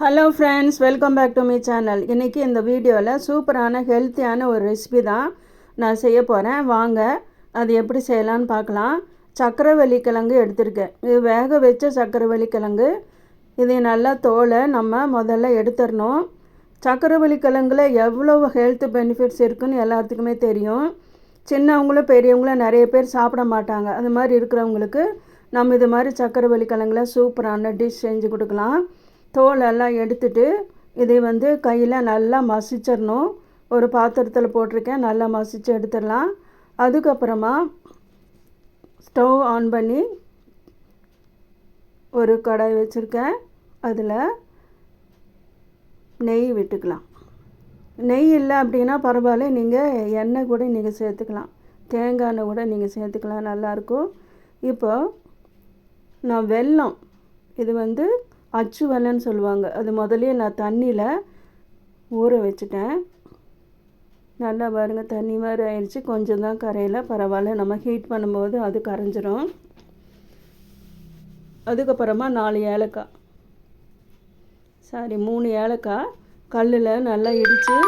Hello friends welcome back to me channel இன்றைக்கி இந்த வீடியோவில் சூப்பரான ஹெல்த்தியான ஒரு ரெசிபி தான் நான் செய்ய போகிறேன் வாங்க அது எப்படி செய்யலான்னு பார்க்கலாம். சக்கரவள்ளி கிழங்கு எடுத்திருக்கேன். இது வேக வச்ச சக்கரவள்ளி கிழங்கு. இதை நல்லா தோலை நம்ம முதல்ல எடுத்துடணும். சக்கரவள்ளி கிழங்குல எவ்வளோ ஹெல்த் பெனிஃபிட்ஸ் இருக்குன்னு எல்லாத்துக்குமே தெரியும். சின்னவங்களும் பெரியவங்களும் நிறைய பேர் சாப்பிட மாட்டாங்க. அது மாதிரி இருக்கிறவங்களுக்கு நம்ம இது மாதிரி சக்கரவள்ளி கிழங்குல சூப்பரான டிஷ் செஞ்சு கொடுக்கலாம். தோலெல்லாம் எடுத்துட்டு இதை வந்து கையில் நல்லா மசிச்சிடணும். ஒரு பாத்திரத்தில் போட்டிருக்கேன். நல்லா மசித்து எடுத்துடலாம். அதுக்கப்புறமா ஸ்டவ் ஆன் பண்ணி ஒரு கடாய் வச்சுருக்கேன். அதில் நெய் விட்டுக்கலாம். நெய் இல்லை அப்படின்னா பரவாயில்ல. நீங்கள் எண்ணெய் கூட நீங்கள் சேர்த்துக்கலாம். தேங்காய் எண்ணெய் கூட நீங்கள் சேர்த்துக்கலாம். நல்லாயிருக்கும் இப்போ நான் வெல்லம் இது வந்து அச்சு வெல்லம்னு சொல்லுவாங்க. அது முதலே நான் தண்ணியில் ஊற வச்சுட்டேன். நல்லா பாருங்க தண்ணி மாதிரி ஆயிடுச்சு கொஞ்சம் தான் கரையில். பரவாயில்ல. நம்ம ஹீட் பண்ணும்போது அது கரைஞ்சிரும். அதுக்கப்புறமா நாலு ஏலக்காய். சாரி மூணு ஏலக்காய். கல்லில் நல்லா இடித்து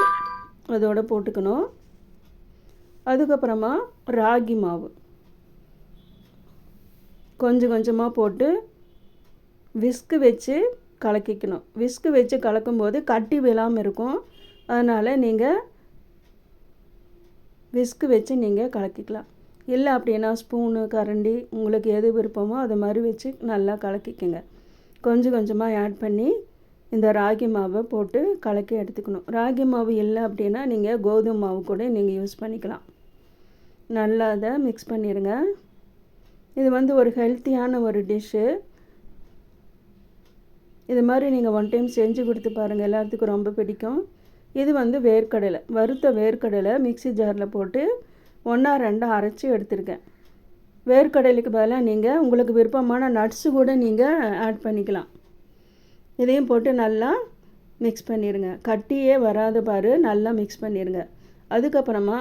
அதோடு போட்டுக்கணும். அதுக்கப்புறமா ராகி மாவு. கொஞ்சம் கொஞ்சமாக போட்டு விஸ்கு வச்சு கலக்கிக்கணும். விஸ்கு வச்சு கலக்கும்போது கட்டி விழாமல் இருக்கும். அதனால் நீங்கள் விஸ்கு வச்சு நீங்கள் கலக்கிக்கலாம். இல்லை அப்படின்னா ஸ்பூனு கரண்டி உங்களுக்கு எது விருப்பமோ அது மாதிரி வச்சு நல்லா கலக்கிக்கோங்க. கொஞ்சம் கொஞ்சமாக ஆட் பண்ணி இந்த ராகி மாவை போட்டு கலக்கி எடுத்துக்கணும். ராகி மாவு இல்லை அப்படின்னா நீங்கள் கோதுமை மாவு கூட நீங்கள் யூஸ் பண்ணிக்கலாம். நல்லா அதை மிக்ஸ் பண்ணிடுங்க இது வந்து ஒரு ஹெல்த்தியான ஒரு டிஷ்ஷு இது மாதிரி நீங்கள் ஒன் டைம் செஞ்சு கொடுத்து பாருங்கள் எல்லாத்துக்கும் ரொம்ப பிடிக்கும். இது வந்து வேர்க்கடலை வறுத்த வேர்க்கடலை மிக்சி ஜாரில் போட்டு ஒன்றா ரெண்டாக அரைச்சி எடுத்திருக்கேன். வேர்க்கடலைக்கு பதிலாக நீங்கள் உங்களுக்கு விருப்பமான நட்ஸு கூட நீங்கள் ஆட் பண்ணிக்கலாம். இதையும் போட்டு நல்லா மிக்ஸ் பண்ணிடுங்க கட்டியே வராத பாரு நல்லா மிக்ஸ் பண்ணிடுங்க அதுக்கப்புறமா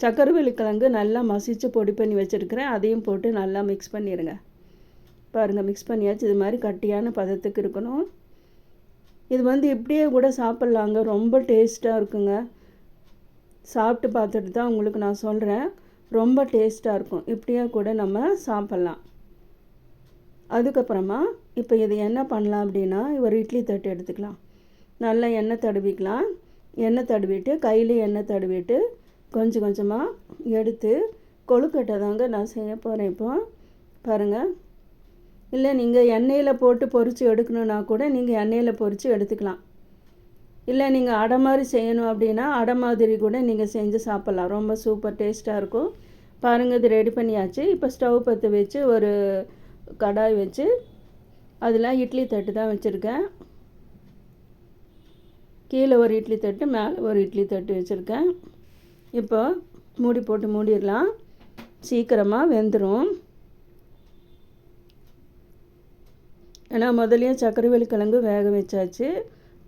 சக்கரவள்ளி கிழங்கு நல்லா மசித்து பொடி பண்ணி வச்சுருக்கிறேன். அதையும் போட்டு நல்லா மிக்ஸ் பண்ணிடுங்க பாருங்கள் மிக்ஸ் பண்ணியாச்சு. இது மாதிரி கட்டியான பதத்துக்கு இருக்கணும். இது வந்து இப்படியே கூட சாப்பிட்லாங்க. ரொம்ப டேஸ்ட்டாக இருக்குங்க. சாப்பிட்டு பார்த்துட்டு தான் உங்களுக்கு நான் சொல்கிறேன் ரொம்ப டேஸ்ட்டாக இருக்கும். இப்படியே கூட நம்ம சாப்பிட்லாம். அதுக்கப்புறமா இப்போ இது என்ன பண்ணலாம் அப்படின்னா ஒரு இட்லி தட்டு எடுத்துக்கலாம். நல்லா எண்ணெய் தடவிக்கலாம். எண்ணெய் தடவிட்டு கையில் எண்ணெய் தடவிட்டு கொஞ்சம் கொஞ்சமாக எடுத்து கொழுக்கட்டை தாங்க நான் செய்ய போகிறேன் இப்போ. பாருங்கள் இல்லை நீங்கள் எண்ணெயில் போட்டு பொறிச்சு எடுக்கணுன்னா கூட நீங்கள் எண்ணெயில் பொறிச்சு எடுத்துக்கலாம். இல்லை நீங்கள் அடை மாதிரி செய்யணும் அப்படின்னா அடை மாதிரி கூட நீங்கள் செஞ்சு சாப்பிட்லாம். ரொம்ப சூப்பர் டேஸ்ட்டாக இருக்கும். பாருங்கள் இது ரெடி பண்ணியாச்சு. இப்போ ஸ்டவ் பற்ற வச்சு ஒரு கடாய் வச்சு அதில் இட்லி தட்டு தான் வச்சுருக்கேன். கீழே ஒரு இட்லி தட்டு மேலே ஒரு இட்லி தட்டு வச்சுருக்கேன். இப்போ மூடி போட்டு மூடிடலாம். சீக்கிரமாக வெந்துடும் ஏன்னா முதலையும் சக்கரவள்ளி கிழங்கு வேக வச்சாச்சு.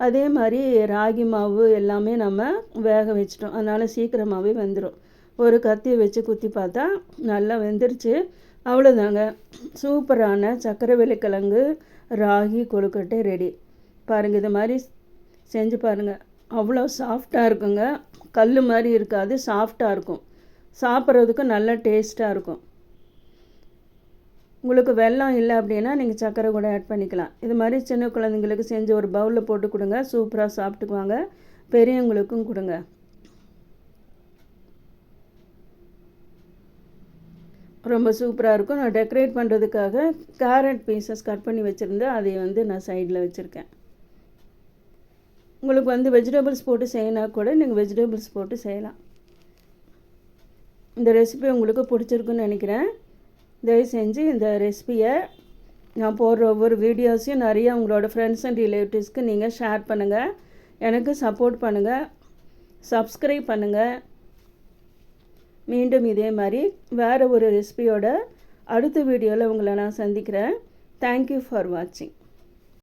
அதே மாதிரி ராகி மாவு எல்லாமே நம்ம வேக வச்சிட்டோம். அதனால் சீக்கிரமாகவே வெந்துடும் ஒரு கத்தியை வச்சு குத்தி பார்த்தா நல்லா வெந்துருச்சு. அவ்வளோதாங்க. சூப்பரான சக்கரவள்ளி கிழங்கு ராகி கொழுக்கட்டை ரெடி. பாருங்கள் இது மாதிரி செஞ்சு பாருங்கள் அவ்வளோ சாஃப்டாக இருக்குங்க. கல் மாதிரி இருக்காது சாஃப்டாக இருக்கும். சாப்பிட்றதுக்கு நல்லா டேஸ்ட்டாக இருக்கும். உங்களுக்கு வெல்லம் இல்லை அப்படின்னா நீங்கள் சர்க்கரை கூட ஆட் பண்ணிக்கலாம். இது மாதிரி சின்ன குழந்தைங்களுக்கு செஞ்சு ஒரு பவுலில் போட்டு கொடுங்க. சூப்பராக சாப்பிட்டுக்குவாங்க. பெரியவங்களுக்கும் கொடுங்க. ரொம்ப சூப்பராக இருக்கும். நான் டெக்கரேட் பண்ணுறதுக்காக கேரட் பீசஸ் கட் பண்ணி வச்சுருந்தேன் அதை வந்து நான் சைடில் வச்சுருக்கேன். உங்களுக்கு வந்து வெஜிடபிள்ஸ் போட்டு செய்யினா கூட நீங்கள் வெஜிடபிள்ஸ் போட்டு செய்யலாம். இந்த ரெசிபி உங்களுக்கு பிடிச்சிருக்குன்னு நினைக்கிறேன். தயவு செஞ்சு இந்த ரெசிபியை நான் போடுற ஒவ்வொரு வீடியோஸையும் நிறைய உங்களோட ஃப்ரெண்ட்ஸ் அண்ட் ரிலேட்டிவ்ஸ்க்கு நீங்கள் ஷேர் பண்ணுங்கள் எனக்கு சப்போர்ட் பண்ணுங்கள் சப்ஸ்கிரைப் பண்ணுங்கள் மீண்டும் இதே மாதிரி வேறு ஒரு ரெசிபியோட அடுத்த வீடியோவில் உங்களை நான் சந்திக்கிறேன். தேங்க்யூ ஃபார் வாட்சிங்